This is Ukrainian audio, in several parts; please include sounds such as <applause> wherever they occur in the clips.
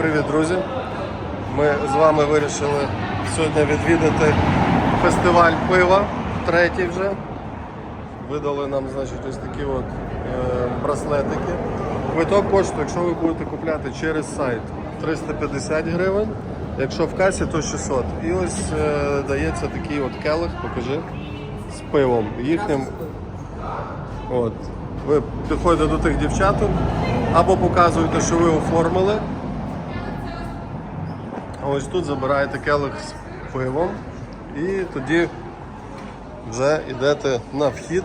привіт, друзі! Ми з вами вирішили сьогодні відвідати фестиваль пива, третій вже. Видали нам значить, ось такі от е, браслетики. Квиток коштує, якщо ви будете купляти через сайт 350 гривень, якщо в касі, то 600. І ось е, дається такий от келих, покажи, з пивом. Їхнім От. Ви підходите до тих дівчаток або показуєте, що ви оформили. Ось тут забираєте келих з пивом і тоді вже йдете на вхід.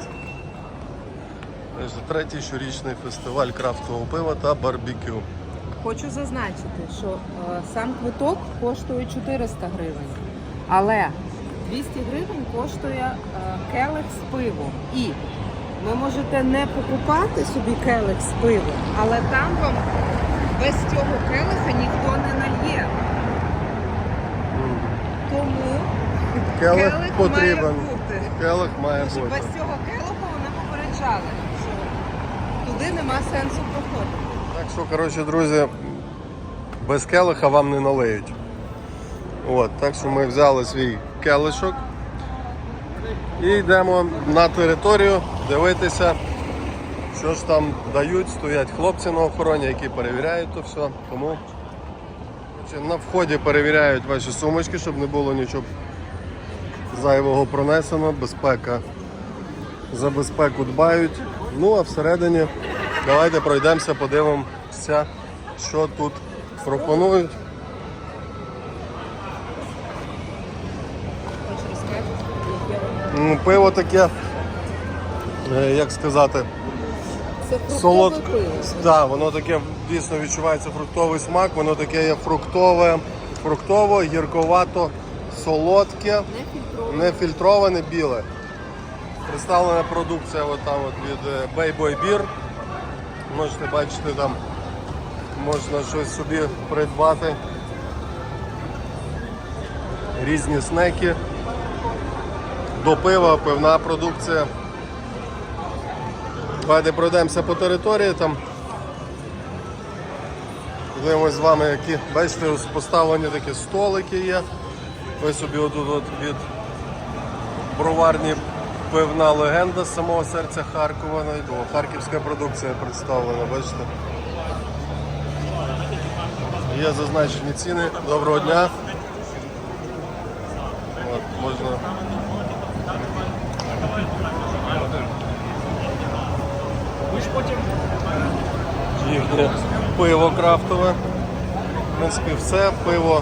Третій щорічний фестиваль крафтового пива та барбекю. Хочу зазначити, що е, сам квиток коштує 400 гривень, але 200 гривень коштує е, келих з пивом. І ви можете не покупати собі келих з пивом, але там вам без цього келиха ніхто не нальє. Тому Келих келих потрібен. має бути. Келих має Щоб бути. без цього келиху вони попереджали, що туди нема сенсу проходити. Так що, коротше, друзі, без келиха вам не налиють. От, так що ми взяли свій келишок і йдемо на територію дивитися, що ж там дають. Стоять хлопці на охороні, які перевіряють то все. Тому на вході перевіряють ваші сумочки, щоб не було нічого зайвого пронесено, безпека. За безпеку дбають. Ну а всередині давайте пройдемося, подивимося, що тут пропонують. Ну, Пиво таке, е, як сказати, солодке. Так, воно таке дійсно відчувається фруктовий смак, воно таке є фруктове, фруктово, гірковато, солодке, Не нефільтроване, біле. Представлена продукція от там от від е, Bayboy Beer. Можете бачити, там можна щось собі придбати. Різні снеки. До пива, пивна продукція. Давайте пройдемося по території там. Подивимось з вами, які, бачите, поставлені такі столики є. Ви собі отут от від броварні пивна легенда з самого серця Харкова. о, Харківська продукція представлена, бачите. Є зазначені ціни. Доброго дня. От, можна їхнє пиво крафтове. В принципі, все пиво.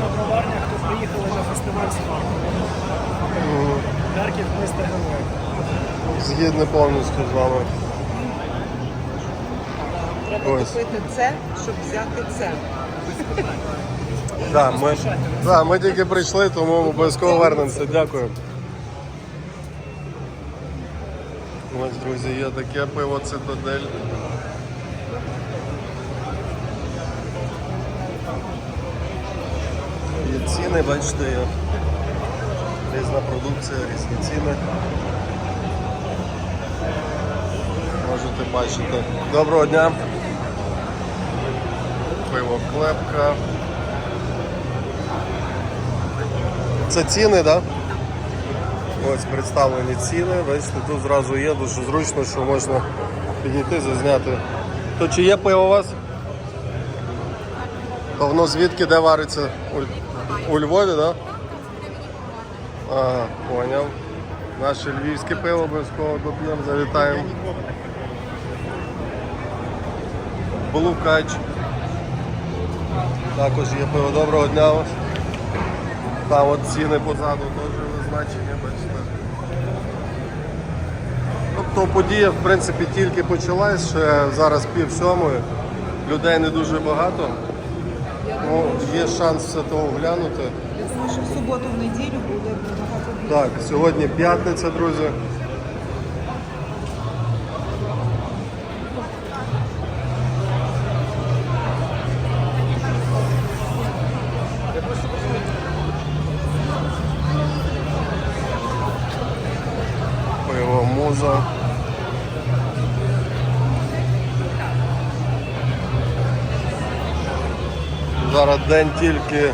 На хто приїхали на фестиваль Смак. Харків місто героїв. Згідно повністю з вами. Треба Ось. купити це, щоб взяти це. Да, ми, да, ми тільки прийшли, тому обов'язково вернемося. Дякую. Ось, друзі, є таке пиво цитадель. Є ціни, бачите, є різна продукція, різні ціни. Можете бачити. Доброго дня. Пиво клепка. Це ціни, так? Да? Ось представлені ціни. Бачите, тут зразу є, дуже зручно, що можна підійти, зазняти. То чи є пиво у вас? То воно звідки де вариться? У, у Львові, так? Да? Ага, поняв. Наше львівське пиво обов'язково доп'ємо, завітаємо. Блукач. Також є пиво. Доброго дня. Там от ціни позаду теж визначені, бачите. Тобто подія в принципі тільки почалась, ще зараз пів сьомої, людей не дуже багато. Ну, є шанс все того глянути. Я думаю, що в суботу, в неділю буде багато Так, сьогодні п'ятниця, друзі. Зараз день тільки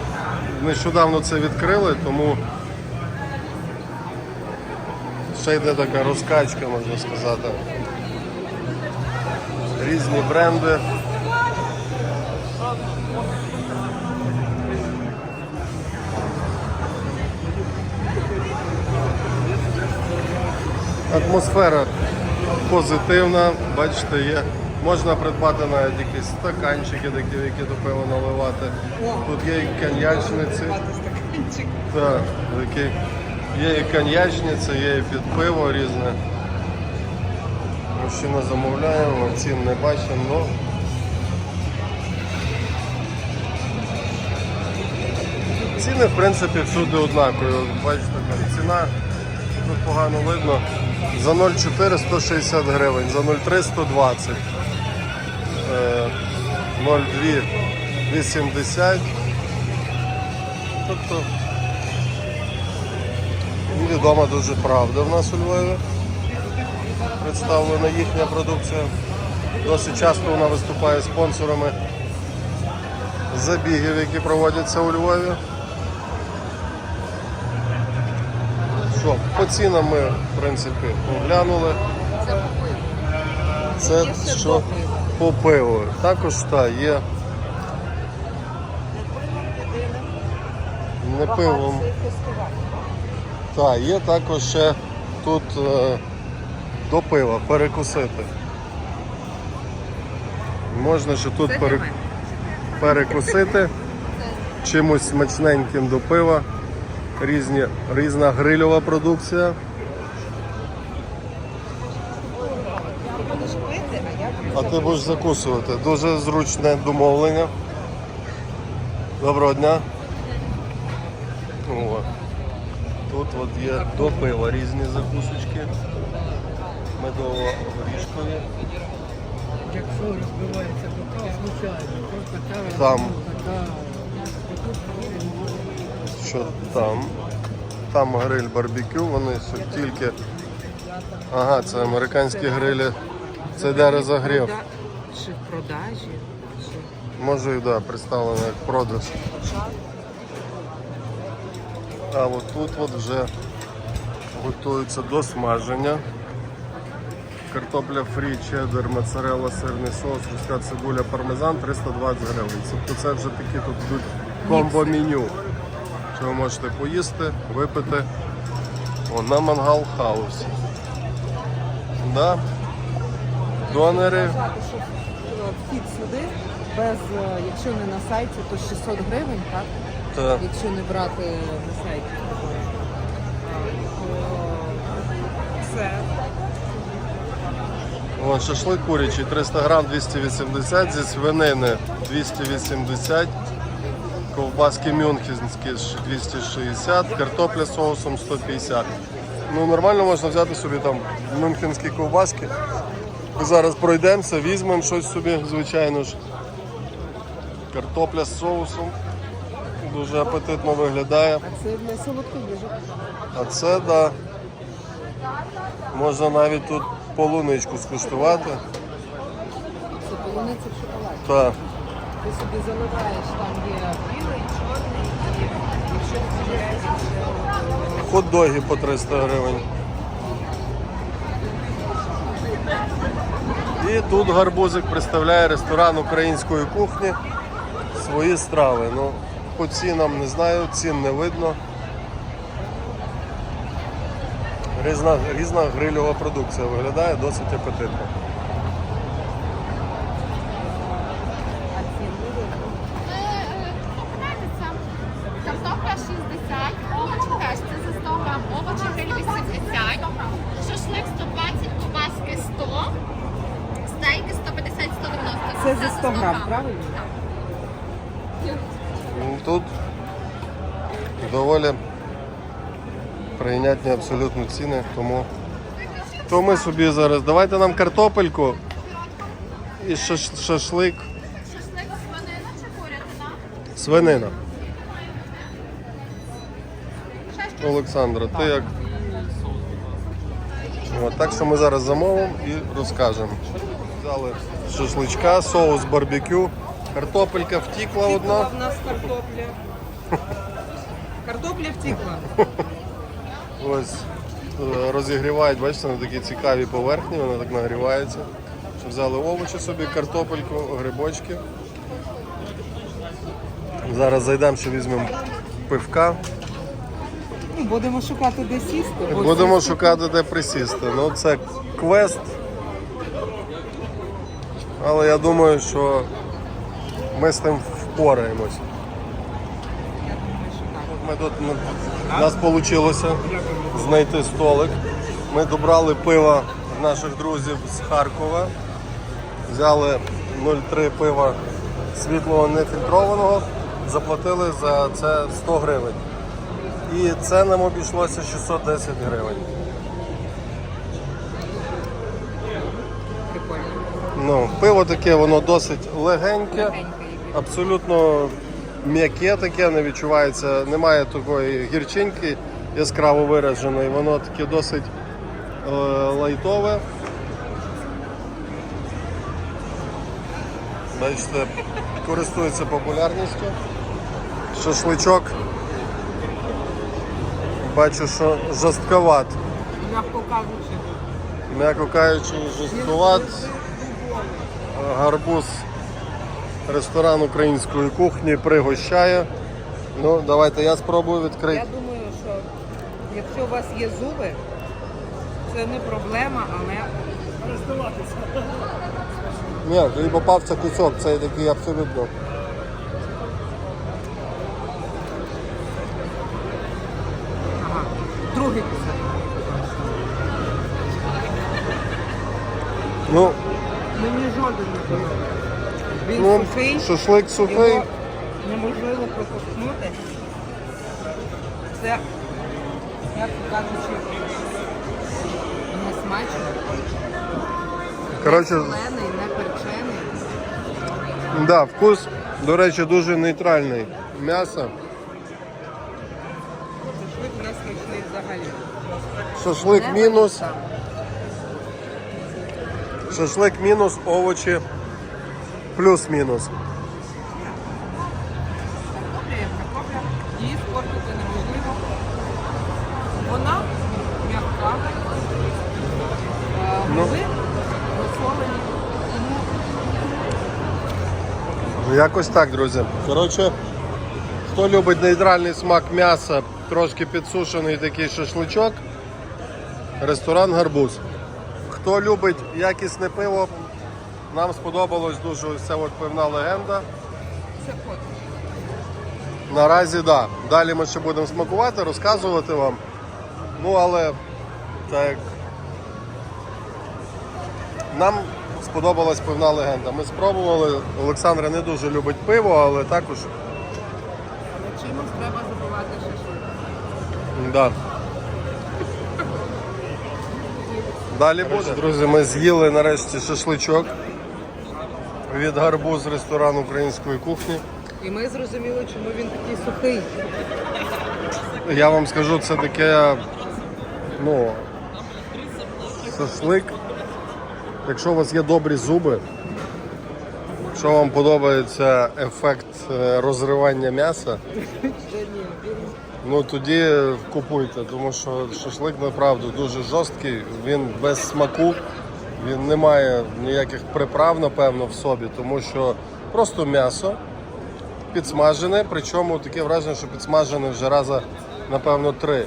нещодавно це відкрили, тому ще йде така розкачка, можна сказати. Різні бренди. Атмосфера позитивна, бачите, є. Можна придбати навіть якісь стаканчики, такі, які до пива наливати. Тут є і коньячниці. Так, такі. Є і коньячниці, є і під пиво різне. Мужчина замовляє, ми цін не бачимо, але ціни в принципі всюди однакові. Бачите, там ціна тут погано видно. За 0,4 160 гривень, за 0,3 120. Е, 0,2 80. Тобто відома дуже правда в нас у Львові. Представлена їхня продукція. Досить часто вона виступає спонсорами забігів, які проводяться у Львові. Що, по цінам ми, в принципі, оглянули. Це ще що. По пиву. Також та, є не пивом. Так, є також ще тут е, до пива перекусити. Можна ще тут пере- перекусити чимось смачненьким до пива. Різні, різна грильова продукція. Будеш пити, а я А ти будеш закусувати. Дуже зручне домовлення. Доброго дня. О. Тут от є до пива різні закусочки. Медово-горішкові. Якщо розбивається бока, звичайно, просто ця Там. Що там? Там гриль барбекю, вони тільки. Ага, це американські грилі. Це де розогрів. Чи в продажі? Може і да, представлено як продаж. А от тут от вже готується до смаження. Картопля фрі, чеддер, моцарелла, сирний соус, руська цибуля, пармезан 320 гривень. Тобто це вже такі тут йдуть комбо-меню. Що ви можете поїсти, випити О, на мангал хаус. Да. Що е, вхід сюди без, е, якщо не на сайті, то 600 гривень, так? Та. Якщо не брати на сайті. То Це Вон шашлик курячий 300 грам 280, зі свинини 280, ковбаски мюнхенські 260, картопля з соусом 150. Ну нормально можна взяти собі там мюнхенські ковбаски. Зараз пройдемося, візьмемо щось собі, звичайно ж. Картопля з соусом. Дуже апетитно виглядає. а це для солодкодіжок. А це да. Можна навіть тут полуничку скуштувати. Це полуниця в шоколаді. Так. Ти собі заливаєш, там є білий, чорний, і якщо вибираєш Хот-доги по 300 гривень. І тут гарбузик представляє ресторан української кухні. Свої страви. Ну, по цінам не знаю, цін не видно. Різна, різна грильова продукція виглядає досить апетитно. Абсолютно ціни, тому то ми собі зараз. Давайте нам картопельку і шаш- шашлик, Шашлик свинина чи курятина? свинина. Олександра, ти як? От, так що ми зараз замовимо і розкажемо. Взяли шашличка, соус барбекю Картопелька втікла Втікла одна. в нас картопля. <laughs> Картопля втікла. Ось е, розігрівають, бачите, на такі цікаві поверхні, вона так нагрівається. Що Взяли овочі собі, картопельку, грибочки. Зараз зайдемо, ще візьмемо пивка. Ну, Будемо шукати де сісти. Будемо шукати, де присісти. Ну, це квест. Але я думаю, що ми з тим впораємось. Я думаю, що так. Ми тут ми, у нас вийшло знайти столик. Ми добрали пива наших друзів з Харкова. Взяли 0,3 пива світлого нефільтрованого, заплатили за це 100 гривень. І це нам обійшлося 610 гривень. Прикольно. Ну, пиво таке, воно досить Легеньке абсолютно м'яке таке, не відчувається, немає такої гірчинки яскраво вираженої, воно таке досить е, лайтове. Бачите, користується популярністю. Шашличок. Бачу, що жорстковат. М'яко кажучи. М'яко кажучи, жорстковат. Гарбуз ресторан української кухні пригощає. Ну, давайте я спробую відкрити. Я думаю, що якщо у вас є зуби, це не проблема, але Ні, тобі попався кусок, це такий абсолютно. ага. другий кусок. Ну, Мені жоден не подобається. Він ну сухий, шашлик сухий. його неможливо проковтнути. Це, як кажучи, не смачно. Коротше, Не солений, не перчений. да, вкус, до речі, дуже нейтральний. М'ясо. Шашлик не смачний взагалі. Шашлик Не мінус. Шашлик мінус, овочі плюс-мінус. Картопля є картопля, її спортити неможливо. Вона м'яка. Е, розсолені. Якось так, друзі. Коротше, хто любить нейтральний смак м'яса, трошки підсушений такий шашличок, ресторан Гарбуз. Хто любить якісне пиво, нам сподобалось дуже ось ця от пивна легенда. це кот. Наразі да. Далі ми ще будемо смакувати, розказувати вам. Ну, але так. Нам сподобалась пивна легенда. Ми спробували. Олександра не дуже любить пиво, але також Але чимось треба забивати шашлик. Да. Далі буде. Друзі, ми з'їли нарешті шашличок від гарбуз ресторану української кухні. І ми зрозуміли, чому він такий сухий. Я вам скажу, це таке, ну, шашлик. Якщо у вас є добрі зуби, якщо вам подобається ефект е, розривання м'яса, ну тоді купуйте, тому що шашлик направду дуже жорсткий, він без смаку, він не має ніяких приправ, напевно, в собі, тому що просто м'ясо підсмажене, причому таке враження, що підсмажене вже раза, напевно, три.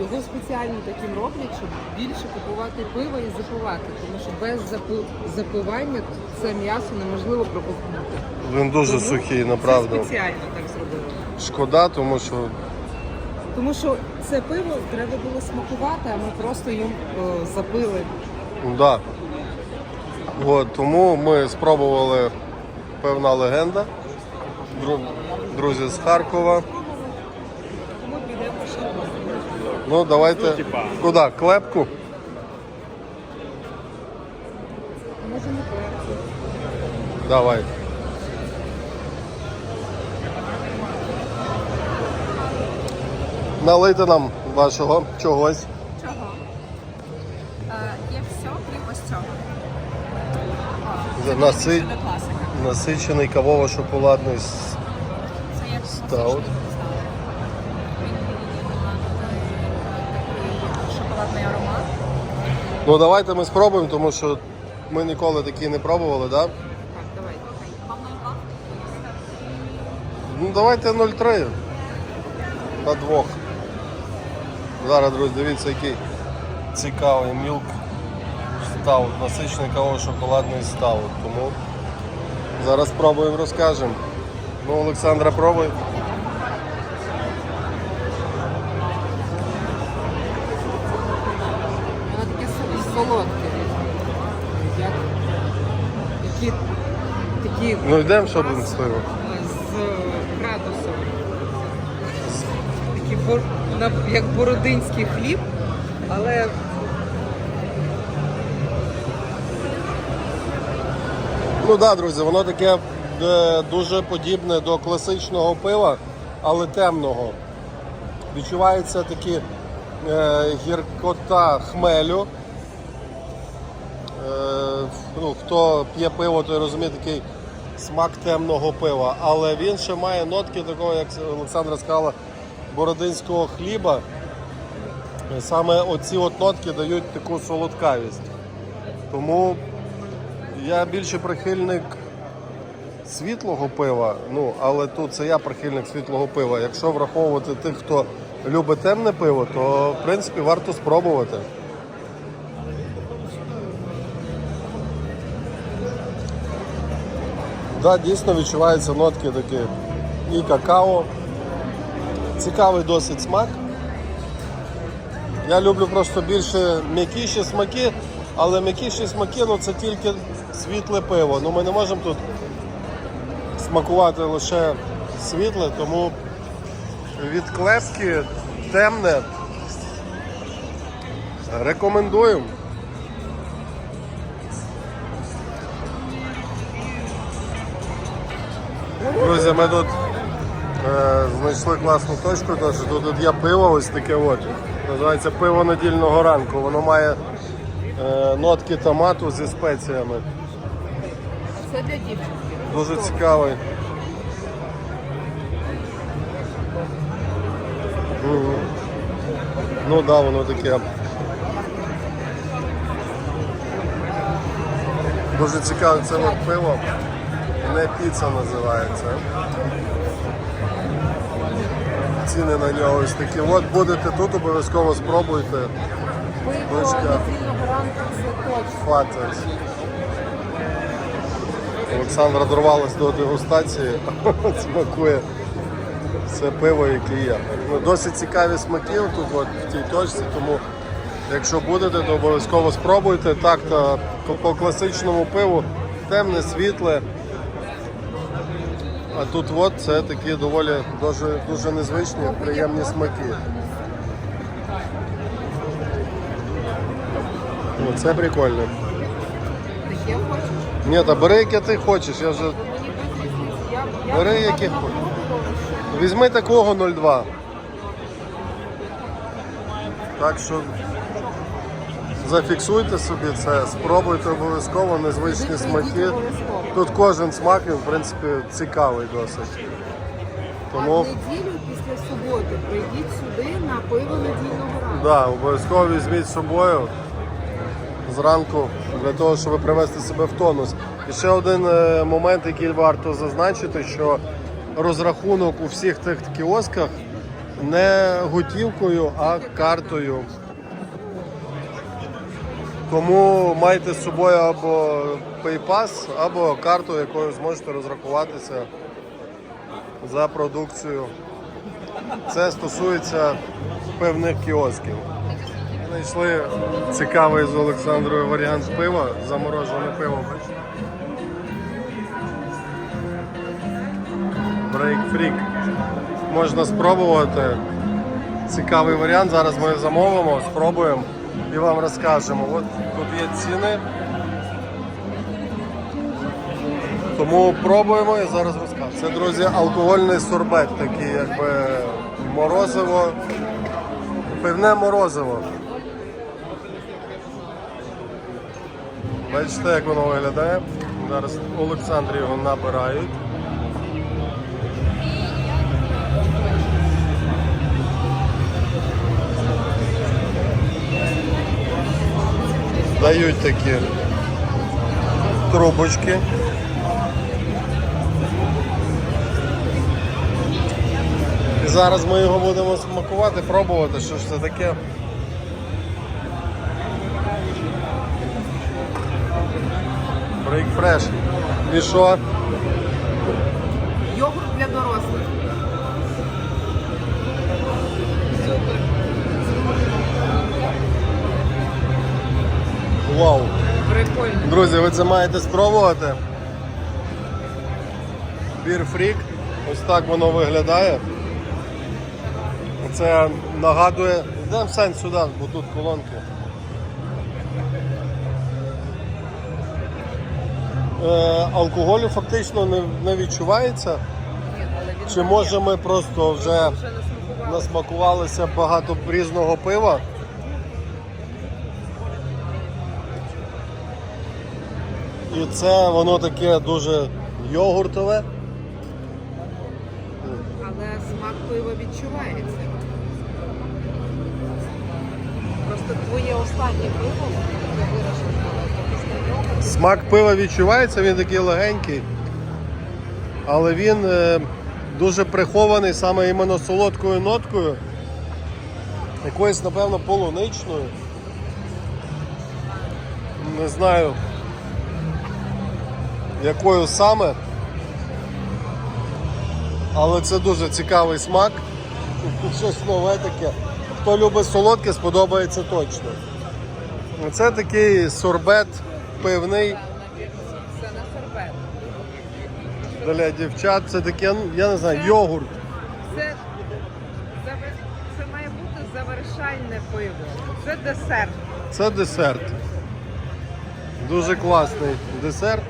Його спеціально таким роблять, щоб більше купувати пиво і запивати, тому що без запи- запивання це м'ясо неможливо проковтнути. Він дуже Тому сухий, Це направду. спеціально так зробили. Шкода, тому що Тому що це пиво треба було смакувати, а ми просто їм е, запили. Да. От, тому ми спробували певна легенда. Дру- Друзі з Харкова. Ну, давайте. Куди? Клепку? Може не перці. Давай. Налийте нам вашого чогось. Чого? Е, є все, крім ось цього. Насить, Це класика. насичений кавово-шоколадний стаут. шоколадний аромат. Ну давайте ми спробуємо, тому що ми ніколи такі не пробували, так? Да? Ну давайте 0,3 на двох. Зараз, друзі, дивіться, який цікавий мілк стаут, насичений каво-шоколадний стаут. Тому зараз спробуємо розкажемо. Ну, Олександра, пробуй. Воно таке со- солодке. Як, які такі Ну йдемо, що будемо з пивом. з градусом. Такі бор, як бородинський хліб, але Ну так, да, друзі, воно таке е, дуже подібне до класичного пива, але темного. Відчувається такі е, гіркота хмелю. Е, ну, хто п'є пиво, той розуміє такий смак темного пива. Але він ще має нотки такого, як Олександра сказала, бородинського хліба. Саме оці от нотки дають таку солодкавість. Тому я більше прихильник світлого пива, ну але тут це я прихильник світлого пива. Якщо враховувати тих, хто любить темне пиво, то в принципі варто спробувати. Да, дійсно відчуваються нотки такі і какао. Цікавий досить смак. Я люблю просто більше м'якіші смаки, але м'якіші смаки ну, це тільки світле пиво. Ну, ми не можемо тут смакувати лише світле, тому від клепки темне. Рекомендуємо. Друзі, ми тут е, знайшли класну точку, що тут є пиво ось таке от. Називається пиво недільного ранку. Воно має е, нотки томату зі спеціями. Це для дівчинки. Дуже цікавий. Мгм. Ну так, да, воно таке. Дуже цікаве це от пиво. Не піца називається. Ціни на нього ось такі. От будете тут, обов'язково спробуйте. Пиво недільного ранку це точно. Фатець. Олександра дорвалась до дегустації, <laughs> смакує це пиво, яке є. Ну, Досить цікаві смаки тут от, в тій точці, тому якщо будете, то обов'язково спробуйте. Так, то по- по класичному пиву темне, світле. А тут от це такі доволі дуже, дуже незвичні, приємні смаки. Ну, це прикольно. Таке хочеш? Ні, та бери, яке ти хочеш, я вже Мені без різниці. Я, я Бери, я які хочеш. Візьми такого 0,2. Так що зафіксуйте собі це, спробуйте обов'язково незвичні Прийдіть смаки. обов'язково. Тут кожен смак, він, в принципі, цікавий досить. А Тому в неділю після суботи прийдіть сюди на пиво недільного ранку. да, обов'язково візьміть з собою зранку для того, щоб привести себе в тонус. І ще один е, момент, який варто зазначити, що розрахунок у всіх тих кіосках не готівкою, а картою. Тому майте з собою або PayPass, або карту, якою зможете розрахуватися за продукцію. Це стосується певних кіосків. Знайшли цікавий з Олександрою варіант пива, заморожене пиво, бачите? Break Можна спробувати. Цікавий варіант. Зараз ми замовимо, спробуємо і вам розкажемо. От тут є ціни. Тому пробуємо і зараз розкажемо. Це, друзі, алкогольний сорбет, такий якби морозиво, пивне морозиво. Бачите, як воно виглядає? Зараз в Олександрі його набирають. Дають такі трубочки. І зараз ми його будемо смакувати, пробувати, що ж це таке. Брейк фреш. І що? Йогурт для дорослих. Вау! Прикольно. Друзі, ви це маєте спробувати. Бір фрік. Ось так воно виглядає. Це нагадує. Йдемо сень сюди, бо тут колонки. Алкоголю фактично не, не відчувається. Ні, але він Чи може ми просто вже насмакувалися багато різного пива? І це воно таке дуже йогуртове. Але смак пива відчувається. Просто твоє останнє пиво, яке вирішено. Смак пива відчувається, він такий легенький, але він е, дуже прихований саме іменно солодкою ноткою, якоюсь, напевно, полуничною. Не знаю, якою саме. Але це дуже цікавий смак. <laughs> Щось нове таке. Хто любить солодке, сподобається точно. Це такий сорбет пивний Це на сербет. для дівчат. Це таке, я не знаю, йогурт. Це, це має бути завершальне пиво. Це десерт. Це десерт. Дуже класний десерт.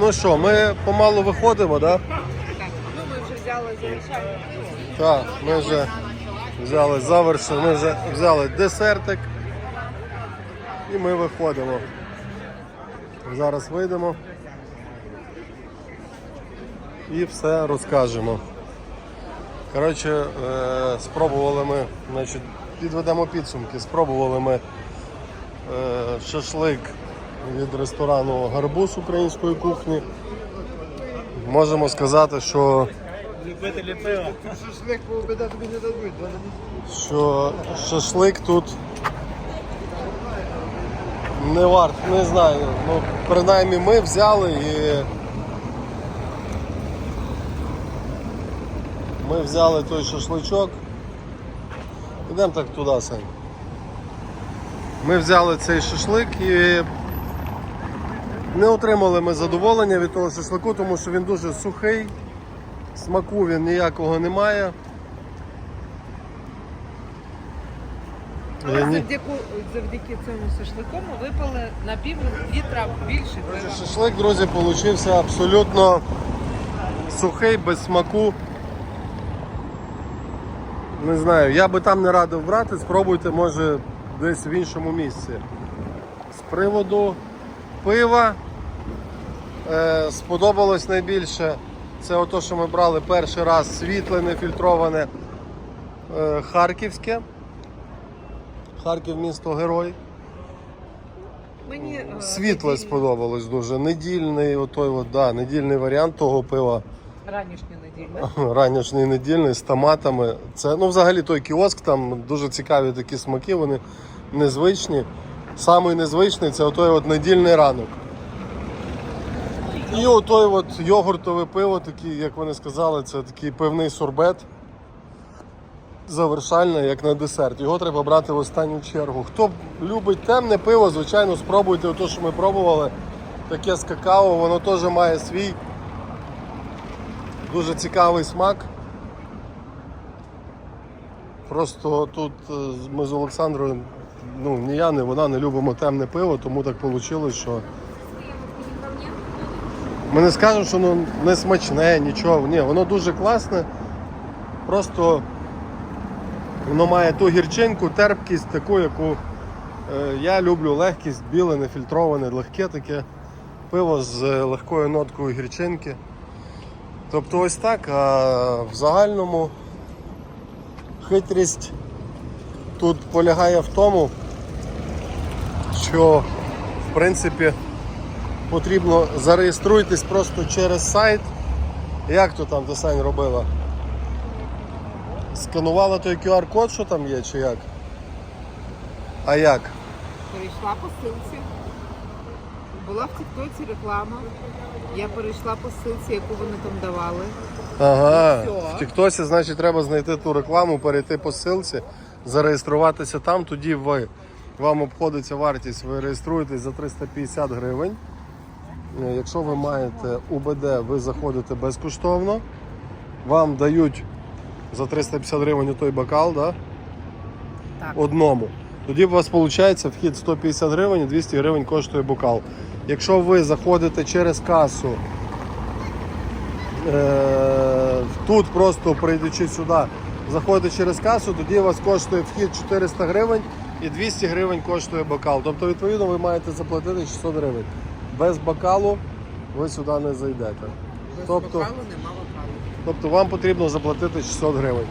Ну що, ми помалу виходимо, так? Да? Ну, ми вже взяли завершальне пиво. Так, ми вже взяли завершили, ми вже взяли десертик і ми виходимо. Зараз вийдемо і все розкажемо. Коротше, е, спробували ми, значить, підведемо підсумки, спробували ми е, шашлик від ресторану Гарбуз української кухні. Можемо сказати, що Любителі пива. що шашлик тут не варт, не знаю. Ну, принаймні ми взяли і ми взяли той шашличок. Ідемо так туди, Сань. Ми взяли цей шашлик і не отримали ми задоволення від того шашлику, тому що він дуже сухий, смаку він ніякого не завдяки, завдяки цьому шашлику ми випили на пів літра більше пива. Шашлик, друзі, получився абсолютно сухий, без смаку. Не знаю, я би там не радив брати, спробуйте, може, десь в іншому місці. З приводу пива е, сподобалось найбільше. Це ото, що ми брали перший раз світле, нефільтроване е, харківське. Харків місто герой. Мені е, Світле сподобалось дуже. Недільний, отой от, да, недільний варіант того пива. Ранішня неділя. <laughs> Ранішній недільний з томатами. Це ну взагалі той кіоск, там дуже цікаві такі смаки, вони незвичні. Самий незвичний це отой от недільний ранок. І отой от йогуртове пиво, такий, як вони сказали, це такий пивний сорбет. Завершальне, як на десерт. Його треба брати в останню чергу. Хто любить темне пиво, звичайно, спробуйте те, що ми пробували. Таке з какао, воно теж має свій дуже цікавий смак. Просто тут е, ми з Олександрою, ну ні я, ні вона не любимо темне пиво, тому так вийшло, що. Ми не скажемо, що воно не смачне, нічого. Ні, воно дуже класне. Просто воно має ту гірчинку, терпкість, таку, яку е, я люблю, легкість, біле, нефільтроване, легке таке. Пиво з е, легкою ноткою гірчинки. Тобто ось так, а в загальному хитрість тут полягає в тому, що в принципі потрібно зареєструйтесь просто через сайт. Як то там Сань робила? Сканувала той QR-код, що там є, чи як? А як? Перейшла по ссылці. Була в Тіктоці реклама. Я перейшла по ссылці, яку вони там давали. Ага. Ну, всьо. В Тіктосі, значить, треба знайти ту рекламу, перейти по ссылці, зареєструватися там, тоді ви. Вам обходиться вартість, ви реєструєтесь за 350 гривень. Е, Якщо ви маєте УБД, ви заходите безкоштовно. Вам дають за 350 гривень той бокал, да? Так. одному. Тоді у вас виходить вхід 150 гривень і 200 гривень коштує бокал. Якщо ви заходите через касу, е, тут просто прийдучи сюди, заходите через касу, тоді у вас коштує вхід 400 гривень і 200 гривень коштує бокал. Тобто, відповідно, ви маєте заплатити 600 гривень. Без бокалу ви сюди не зайдете. Без Тобто, бокалу нема. Тобто вам потрібно заплатити 600 гривень.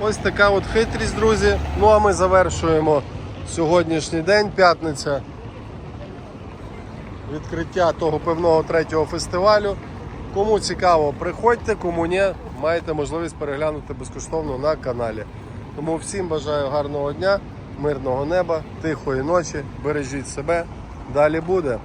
Ось така от хитрість, друзі. Ну а ми завершуємо сьогоднішній день, п'ятниця. Відкриття того певного третього фестивалю. Кому цікаво, приходьте, кому ні, маєте можливість переглянути безкоштовно на каналі. Тому всім бажаю гарного дня, мирного неба, тихої ночі, бережіть себе. Далі буде.